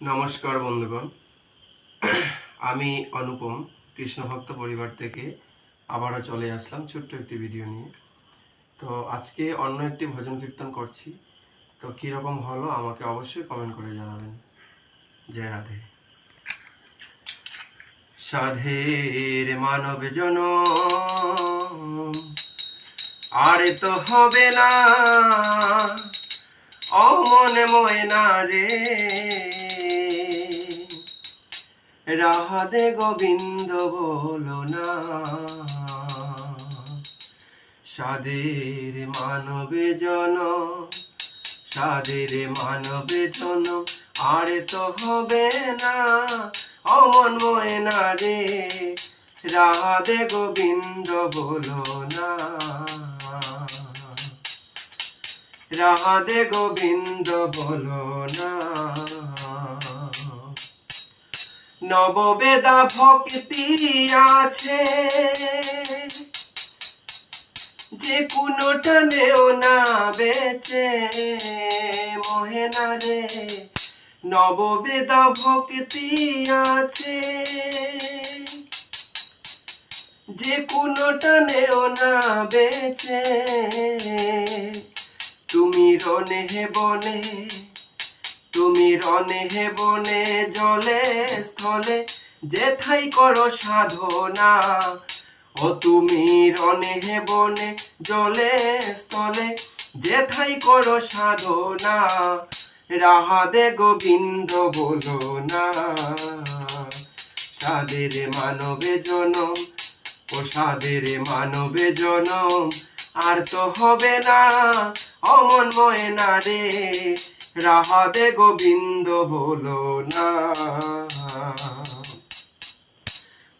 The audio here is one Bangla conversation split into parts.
নমস্কার বন্ধুগণ। আমি অনুপম, কৃষ্ণভক্ত পরিবার থেকে আবারও চলে আসলাম ছোট্ট একটি ভিডিও নিয়ে। তো আজকে অন্য একটি ভজন কীর্তন করছি। তো কীরকম হলো আমাকে অবশ্যই কমেন্ট করে জানাবেন। জয় রাধে। সাধের মানব জন আরে তো হবে না। অমনে ময়না রে। রাধে গোবিন্দ বলো না। সাদের মানবে জন, সাদের মানবে জন, আরে তো হবে না অমন ময়না রে। রাধে গোবিন্দ বলো না। রাধে গোবিন্দ বলো না। নববেদা ভক্তি আছে। যে কোনোটা নেও না বেচে মহেনা রে। নববেদা ভক্তি আছে। যে কোনোটা নেও না বেচে, তুমি রনে বনে তুমি রনে হে বনে, জলে, স্থলে যেথাই করো সাধনা। ও তুমি রনে হে বনে, জলে, স্থলে যেথাই করো সাধনা। রাহাদে গোবিন্দ বলো না, সাদের মানবে জনম ও সাদের মানবে জনম। আর তো হবে না, অমন ময়না রে রাহাদে গোবিন্দ বলো না।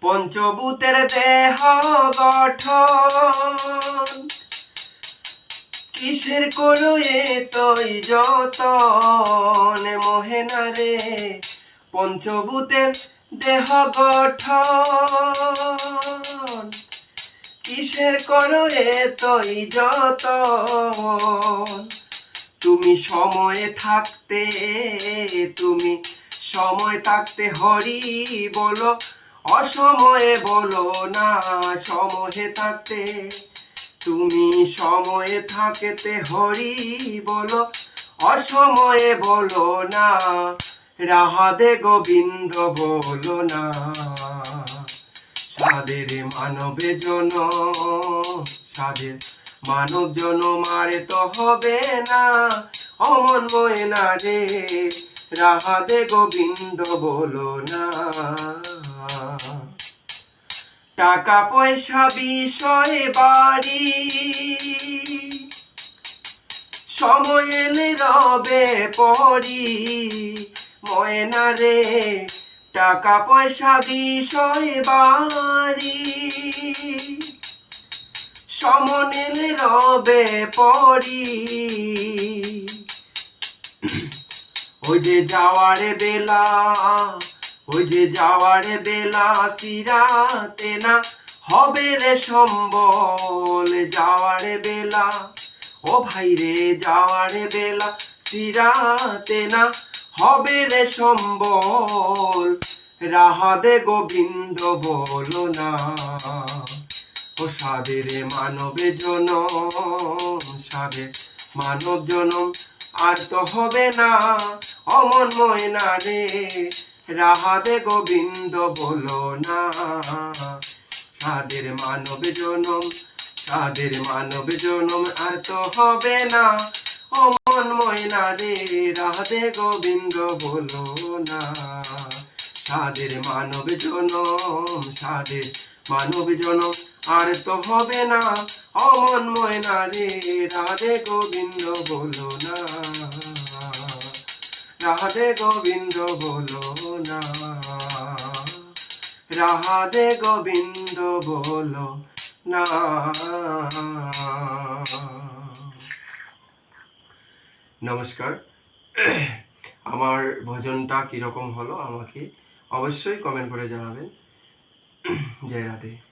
পঞ্চভূতের দেহ গঠন, কিসের করো এ তৈ যতন মহেনা রে, পঞ্চভূতের দেহ গঠন, কিসের করো এ তৈ যতন? তুমি সময়ে থাকতে, তুমি সময় থাকতে হরি বলো, অসময়ে বলো না, সময়ে থাকতে। তুমি সময়ে থাকতে হরি বলো, অসময়ে বলো না, রাহাদে গোবিন্দ বলো না। সাদের মানবে জন, সাদের মানব জন মারে তো হবে না। অমন ময়না রে, রাহাদে গোবিন্দ বলো না। টাকা পয়সা বিষয় বাড়ি, সময় এলে রবে পরি ময়না রে, টাকা পয়সা বিষয় বাড়ি। সমনেলে রবে পরি ওই যে যাওয়ারে বেলা, ওই যে যাওয়ারে বেলা সিরাতে না হবে রে সম্বল যাওয়ারে বেলা। ও ভাই রে, যাওয়ারে বেলা সিরাতে না হবে রে সম্বল। রাহাদে গোবিন্দ বলো না। ও সাদের মানবে জনম সাদের মানব জনম। আর তো হবে না অমন ময়না রে রাহাদে গোবিন্দ বলো না। সাদের মানব জনম সাদের মানব জনম, আর তো হবে না অমন ময়না রে রাধে গোবিন্দ বলো না। সাদের মানব জনম সাদের মানব জনম আর তো হবে না। অমন ময়না রে, রাধে গোবিন্দ বলো না। রাধে গোবিন্দ বলো না। রাধে গোবিন্দ বলো না। নমস্কার। আমার ভজনটা কীরকম হলো আমাকে অবশ্যই কমেন্ট করে জানাবেন। জয় রাধে।